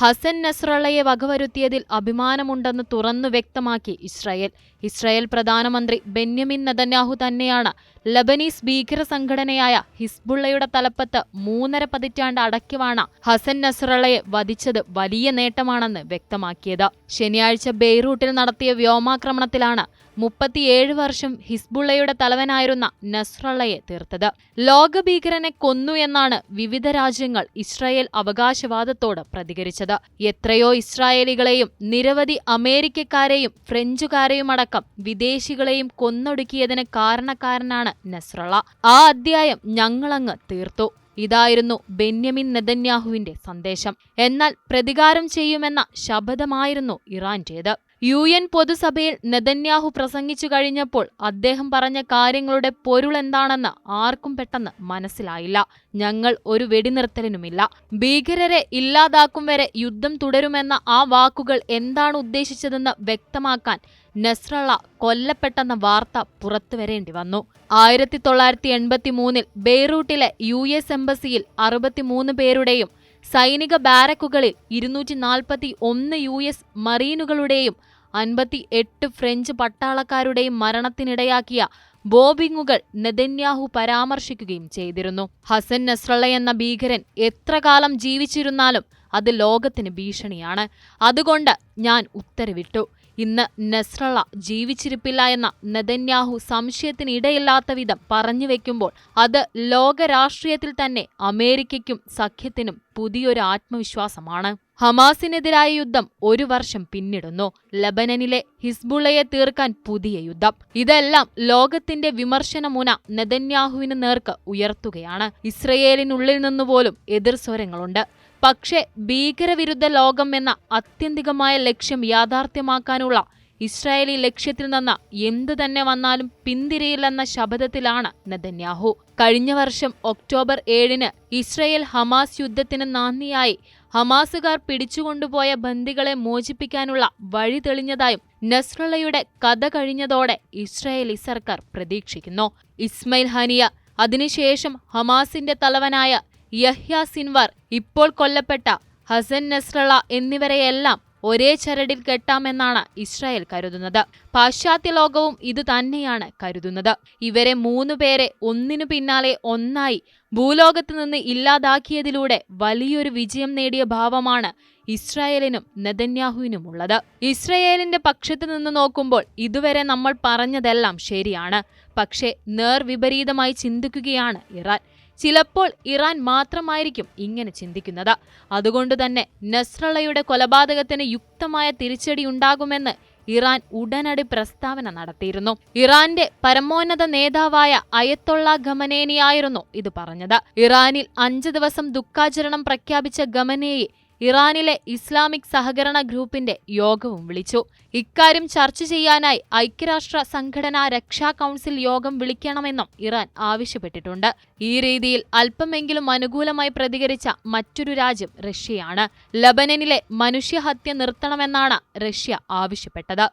ഹസൻ നസ്രള്ളയെ വകവരുത്തിയതിൽ അഭിമാനമുണ്ടെന്ന് തുറന്നു വ്യക്തമാക്കി Israel. Israel പ്രധാനമന്ത്രി ബെന്യമിൻ നദന്യാഹു തന്നെയാണ് ലബനീസ് ഭീകര സംഘടനയായ ഹിസ്ബുള്ളയുടെ തലപ്പത്ത് മൂന്നര പതിറ്റാണ്ട് അടക്കിവാണ ഹസൻ നസ്രളയെ വധിച്ചത് വലിയ നേട്ടമാണെന്ന് വ്യക്തമാക്കിയത്. ശനിയാഴ്ച ബെയ്റൂട്ടിൽ നടത്തിയ വ്യോമാക്രമണത്തിലാണ് മുപ്പത്തിയേഴ് വർഷം ഹിസ്ബുള്ളയുടെ തലവനായിരുന്ന നസ്രള്ളയെ തീർത്തത്. ലോക ഭീകരനെ കൊന്നു എന്നാണ് വിവിധ രാജ്യങ്ങൾ ഇസ്രായേൽ അവകാശവാദത്തോട് പ്രതികരിച്ചത്. എത്രയോ ഇസ്രായേലികളെയും നിരവധി അമേരിക്കക്കാരെയും ഫ്രഞ്ചുകാരെയും അടക്കം വിദേശികളെയും കൊന്നൊടുക്കിയതിന് കാരണക്കാരനാണ് നസ്രള്ള ആ അധ്യായം ഞങ്ങളങ്ങ് തീർത്തു. ഇതായിരുന്നു ബെന്യമിൻ നെതന്യാഹുവിന്റെ സന്ദേശം. എന്നാൽ പ്രതികാരം ചെയ്യുമെന്ന ശപഥമായിരുന്നു ഇറാന്റേത് യു എൻ പൊതുസഭയിൽ നെതന്യാഹു പ്രസംഗിച്ചു കഴിഞ്ഞപ്പോൾ അദ്ദേഹം പറഞ്ഞ കാര്യങ്ങളുടെ പൊരുൾ എന്താണെന്ന് ആർക്കും പെട്ടെന്ന് മനസ്സിലായില്ല. ഞങ്ങൾ ഒരു വെടിനിർത്തലിനുമില്ല. ഭീകരരെ ഇല്ലാതാക്കും വരെ യുദ്ധം തുടരുമെന്ന ആ വാക്കുകൾ എന്താണ് ഉദ്ദേശിച്ചതെന്ന് വ്യക്തമാക്കാൻ നസ്രള കൊല്ലപ്പെട്ടെന്ന വാർത്ത പുറത്തുവരേണ്ടി വന്നു. ആയിരത്തി തൊള്ളായിരത്തി എൺപത്തി മൂന്നിൽ ബെയ്റൂട്ടിലെ യു എസ് എംബസിയിൽ അറുപത്തിമൂന്ന് പേരുടെയും സൈനിക ബാരക്കുകളിൽ ഇരുന്നൂറ്റി നാൽപ്പത്തി ഒന്ന് യു എസ് മറീനുകളുടെയും അൻപത്തി എട്ട് ഫ്രഞ്ച് പട്ടാളക്കാരുടെയും മരണത്തിനിടയാക്കിയ ബോബിങ്ങുകൾ നെതന്യാഹു പരാമർശിക്കുകയും ചെയ്തിരുന്നു. ഹസൻ നസ്രള്ള എന്ന ഭീകരൻ എത്ര കാലം ജീവിച്ചിരുന്നാലും അത് ലോകത്തിന് ഭീഷണിയാണ്. അതുകൊണ്ട് ഞാൻ ഉത്തരവിട്ടു. ഇന്ന് നസ്രള ജീവിച്ചിരിപ്പില്ല എന്ന നെതന്യാഹു സംശയത്തിനിടയില്ലാത്ത വിധം പറഞ്ഞു വെക്കുമ്പോൾ അത് ലോകരാഷ്ട്രീയത്തിൽ തന്നെ അമേരിക്കയ്ക്കും സഖ്യത്തിനും പുതിയൊരു ആത്മവിശ്വാസമാണ്. ഹമാസിനെതിരായ യുദ്ധം ഒരു വർഷം പിന്നിടുന്നു. ലബനനിലെ ഹിസ്ബുള്ളയെ തീർക്കാൻ പുതിയ യുദ്ധം. ഇതെല്ലാം ലോകത്തിന്റെ വിമർശന മുന നെതന്യാഹുവിന് നേർക്ക് ഉയർത്തുകയാണ്. ഇസ്രയേലിനുള്ളിൽ നിന്നുപോലും എതിർസ്വരങ്ങളുണ്ട്. പക്ഷേ ഭീകരവിരുദ്ധ ലോകം എന്ന അത്യന്തികമായ ലക്ഷ്യം യാഥാർത്ഥ്യമാക്കാനുള്ള ഇസ്രായേലി ലക്ഷ്യത്തിൽ നിന്ന് എന്തു തന്നെ വന്നാലും പിന്തിരിയില്ലെന്ന ശബ്ദത്തിലാണ് നെതന്യാഹു. കഴിഞ്ഞ വർഷം ഒക്ടോബർ ഏഴിന് ഇസ്രായേൽ ഹമാസ് യുദ്ധത്തിന് നാന്ദിയായി ഹമാസുകാർ പിടിച്ചുകൊണ്ടുപോയ ബന്ദികളെ മോചിപ്പിക്കാനുള്ള വഴി തെളിഞ്ഞതായും നസ്രളയുടെ കഥ കഴിഞ്ഞതോടെ ഇസ്രായേലി സർക്കാർ പ്രതീക്ഷിക്കുന്നു. ഇസ്മയിൽ ഹനിയ അതിനുശേഷം ഹമാസിന്റെ തലവനായ യഹ്യ സിൻവർ ഇപ്പോൾ കൊല്ലപ്പെട്ട ഹസൻ നസ്രള എന്നിവരെയെല്ലാം ഒരേ ചരടിൽ കെട്ടാമെന്നാണ് ഇസ്രായേൽ കരുതുന്നത്. പാശ്ചാത്യ ലോകവും ഇത് തന്നെയാണ് കരുതുന്നത്. ഇവരെ മൂന്നു പേരെ ഒന്നിനു പിന്നാലെ ഒന്നായി ഭൂലോകത്ത് നിന്ന് ഇല്ലാതാക്കിയതിലൂടെ വലിയൊരു വിജയം നേടിയ ഭാവമാണ് ഇസ്രായേലിനും നെതന്യാഹുവിനും ഉള്ളത് ഇസ്രായേലിന്റെ പക്ഷത്ത് നിന്ന് നോക്കുമ്പോൾ ഇതുവരെ നമ്മൾ പറഞ്ഞതെല്ലാം ശരിയാണ്. പക്ഷേ നേർവിപരീതമായി ചിന്തിക്കുകയാണ് ഇറാൻ. ചിലപ്പോൾ ഇറാൻ മാത്രമായിരിക്കും ഇങ്ങനെ ചിന്തിക്കുന്നത്. അതുകൊണ്ട് തന്നെ നസ്രളയുടെ കൊലപാതകത്തിന് യുക്തമായ തിരിച്ചടി ഉണ്ടാകുമെന്ന് ഇറാൻ ഉടനടി പ്രസ്താവന നടത്തിയിരുന്നു. ഇറാന്റെ പരമോന്നത നേതാവായ അയത്തൊള്ള ഖമനേനിയായിരുന്നു ഇത് പറഞ്ഞത്. ഇറാനിൽ അഞ്ച് ദിവസം ദുഃഖാചരണം പ്രഖ്യാപിച്ച ഖമനേയെ ഇറാനിലെ ഇസ്ലാമിക് സഹകരണ ഗ്രൂപ്പിന്റെ യോഗവും വിളിച്ചു. ഇക്കാര്യം ചർച്ച ചെയ്യാനായി ഐക്യരാഷ്ട്ര സംഘടനാ രക്ഷാ കൗൺസിൽ യോഗം വിളിക്കണമെന്നും ഇറാൻ ആവശ്യപ്പെട്ടിട്ടുണ്ട്. ഈ രീതിയിൽ അല്പമെങ്കിലും അനുകൂലമായി പ്രതികരിച്ച മറ്റൊരു രാജ്യം റഷ്യയാണ്. ലബനനിലെ മനുഷ്യഹത്യ നിർത്തണമെന്നാണ് റഷ്യ ആവശ്യപ്പെട്ടത്.